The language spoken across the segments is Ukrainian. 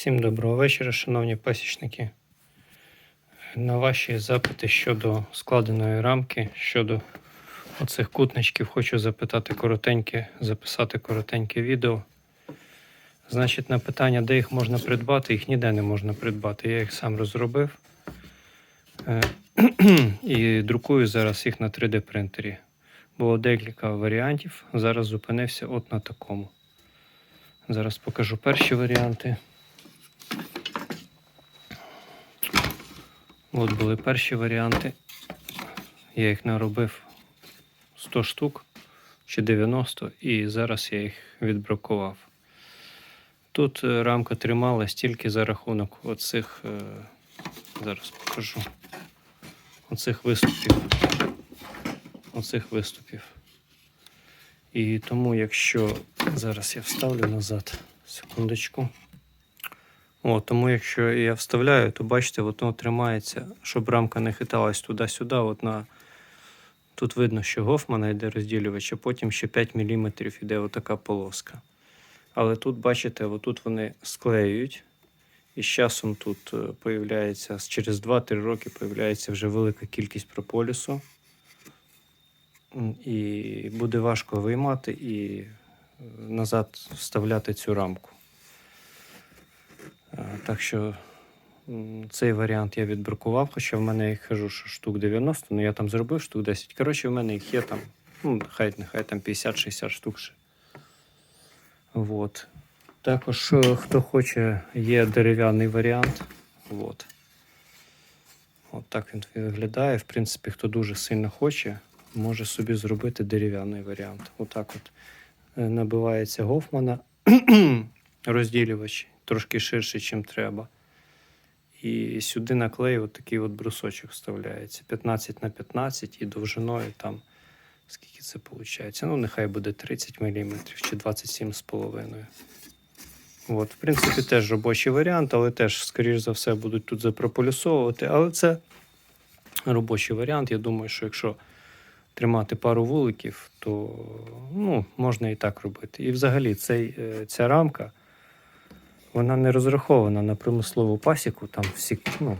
Всім доброго вечора, шановні пасічники. На ваші запити щодо складеної рамки, щодо оцих кутничків, хочу запитати коротеньке, записати коротеньке відео. Значить, на питання, де їх можна придбати, їх ніде не можна придбати. Я їх сам розробив Е, і друкую зараз їх на 3D принтері. Було декілька варіантів. Зараз зупинився от на такому. Зараз покажу перші варіанти. От були перші варіанти. Я їх наробив 100 штук чи 90, і зараз я їх відбракував. Тут е, рамка трималась тільки за рахунок оцих, е, зараз покажу, оцих виступів. Оцих виступів. І тому, якщо зараз я вставлю назад, секундочку. О, тому якщо я вставляю, то бачите, воно тримається, щоб рамка не хиталась туди-сюди. От на... Тут видно, що Гофмана йде розділювач, а потім ще 5 мм йде отака полоска. Але тут, бачите, отут вони склеюють, і з часом тут е, появляється, через 2-3 роки появляється вже велика кількість прополісу. І буде важко виймати і е, назад вставляти цю рамку. Так що цей варіант я відбракував, хоча в мене їх кажу, що штук 90, ну я там зробив штук 10. Коротше, в мене їх є там, ну, хай, нехай там 50-60 штук ще. Вот. Також, е, хто хоче, є дерев'яний варіант. Вот. От так він виглядає. В принципі, хто дуже сильно хоче, може собі зробити дерев'яний варіант. Отак от е, набивається Гофмана розділювач трошки ширше, ніж треба. І сюди на клей от такий от брусочок вставляється 15 на 15 і довжиною там, скільки це виходить? Ну, нехай буде 30 мм чи 27,5. От, в принципі, теж робочий варіант, але теж, скоріш за все, будуть тут запрополісовувати. Але це робочий варіант. Я думаю, що якщо тримати пару вуликів, то ну, можна і так робити. І взагалі цей, е, ця рамка вона не розрахована на промислову пасіку. Там всі ну,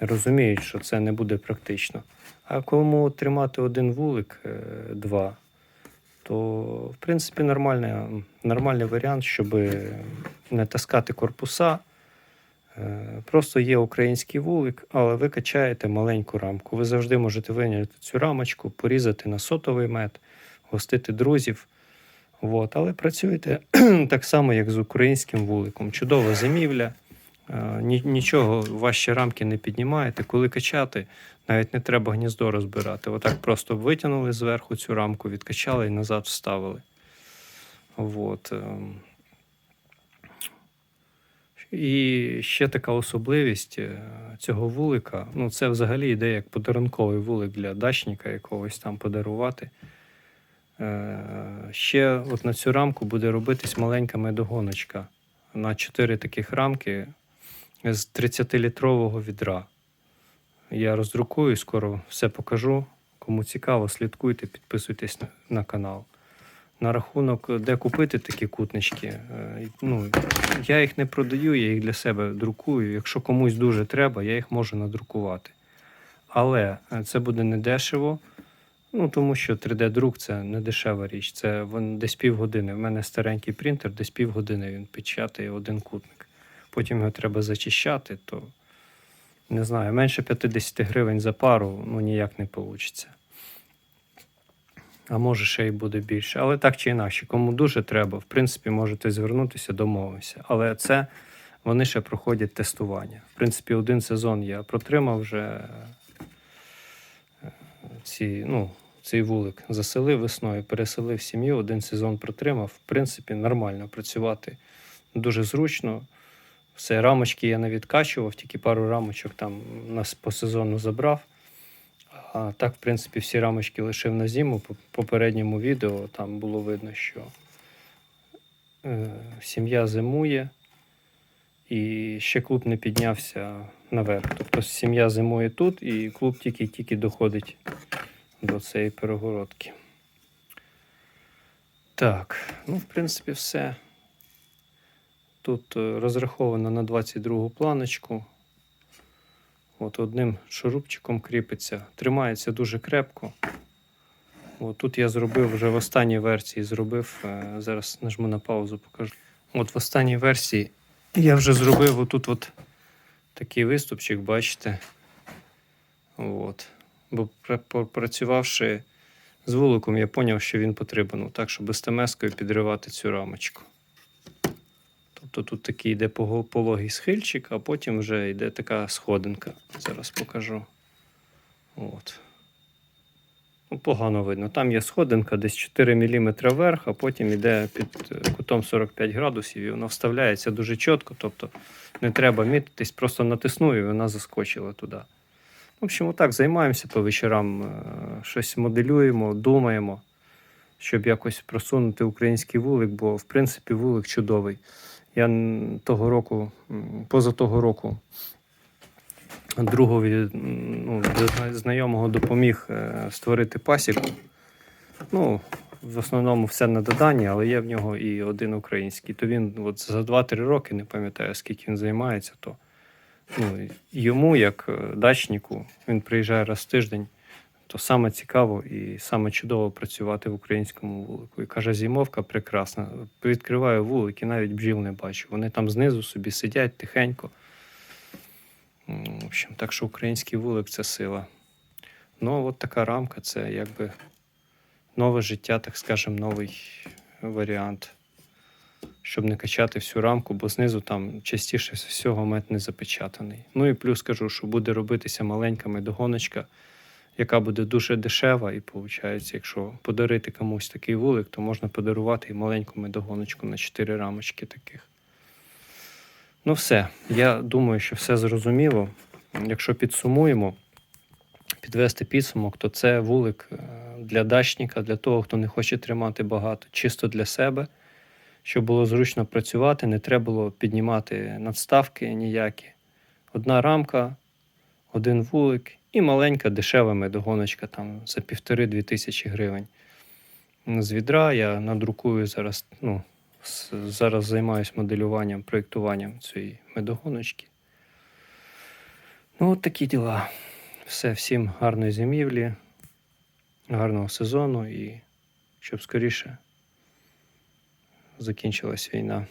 розуміють, що це не буде практично. А кому тримати один вулик, е, два, то в принципі нормальний, нормальний варіант, щоб не таскати корпуса. Е, Просто є український вулик, але ви качаєте маленьку рамку. Ви завжди можете виняти цю рамочку, порізати на сотовий мед, гостити друзів. От, але працюєте так само, як з українським вуликом. Чудова зимівля, е, нічого ваші рамки не піднімаєте. Коли качати, навіть не треба гніздо розбирати. Отак просто витягнули зверху цю рамку, відкачали і назад вставили. От. ем. І ще така особливість е, цього вулика. Ну, це взагалі йде як подарунковий вулик для дачника якогось там подарувати. Е, Ще от на цю рамку буде робитись маленька медогоночка на 4 таких рамки з 30-літрового відра. Я роздрукую, скоро все покажу. Кому цікаво, слідкуйте, підписуйтесь на, на канал. На рахунок, де купити такі кутнички, е, ну, я їх не продаю, я їх для себе друкую. Якщо комусь дуже треба, я їх можу надрукувати. Але е, це буде не дешево, ну, тому що 3D-друк це не дешева річ. Це вон, десь півгодини. У мене старенький принтер, десь півгодини він печатає один кутник. Потім його треба зачищати, то не знаю, менше 50 гривень за пару ну, ніяк не вийде. А може ще й буде більше. Але так чи інакше, кому дуже треба, в принципі, можете звернутися, домовитися. Але це вони ще проходять тестування. В принципі, один сезон я протримав вже ці, ну, цей вулик. Заселив весною, переселив сім'ю, один сезон протримав. В принципі, нормально працювати дуже зручно. Все, рамочки я не відкачував, тільки пару рамочок там нас по сезону забрав. А так, в принципі, всі рамочки лишив на зиму. По попередньому відео там було видно, що е, сім'я зимує, і ще клуб не піднявся наверх. Тобто сім'я зимує тут, і клуб тільки-тільки доходить до цієї перегородки. Так, ну, в принципі, все. Тут е, розраховано на 22 планочку. От одним шурупчиком кріпиться. Тримається дуже крепко. От тут я зробив вже в останній версії. Зробив. е, Зараз нажму на паузу, покажу. От в останній версії я вже зробив отут от такий виступчик, бачите. От. Бо пра- попрацювавши з вуликом, я зрозумів, що він потрібен так, щоб стемескою підривати цю рамочку. Тобто тут такий йде пологий схильчик, а потім вже йде така сходинка. Зараз покажу. От. Ну, погано видно. Там є сходинка десь 4 мм вверх, а потім йде під е, кутом 45 градусів, і вона вставляється дуже чітко. Тобто не треба мітитись, просто натиснув і вона заскочила туди. В общем, отак займаємося по вечорам, е, щось моделюємо, думаємо, щоб якось просунути український вулик, бо в принципі вулик чудовий. Я того року, поза того року, другові ну, знайомого допоміг е, створити пасіку. Ну, в основному все на доданні, але є в нього і один український. То він от за 2-3 роки, не пам'ятаю, скільки він займається, то ну, йому, як е, дачнику, він приїжджає раз в тиждень, то саме цікаво і саме чудово працювати в українському вулику. І каже, зимовка прекрасна. Відкриваю вулик і навіть бджіл не бачу. Вони там знизу собі сидять тихенько. М, В общем, так що український вулик це сила. Ну, от така рамка це якби нове життя, так скажемо, новий варіант. Щоб не качати всю рамку, бо знизу там частіше всього мед не запечатаний. Ну і плюс кажу, що буде робитися маленька медогоночка, яка буде дуже дешева. І виходить, якщо подарити комусь такий вулик, то можна подарувати і маленьку медогоночку на 4 рамочки таких. Ну, все. Я думаю, що все зрозуміло. Якщо підсумуємо, підвести підсумок, то це вулик е, для дачника, для того, хто не хоче тримати багато, чисто для себе, щоб було зручно працювати, не треба було піднімати надставки ніякі. Одна рамка, один вулик і маленька дешева медогоночка там за півтори-дві тисячі гривень. З відра я надрукую зараз, ну, зараз займаюся моделюванням, проєктуванням цієї медогоночки. Ну, от такі діла. Все, всім гарної зимівлі, гарного сезону і щоб скоріше закінчилась війна.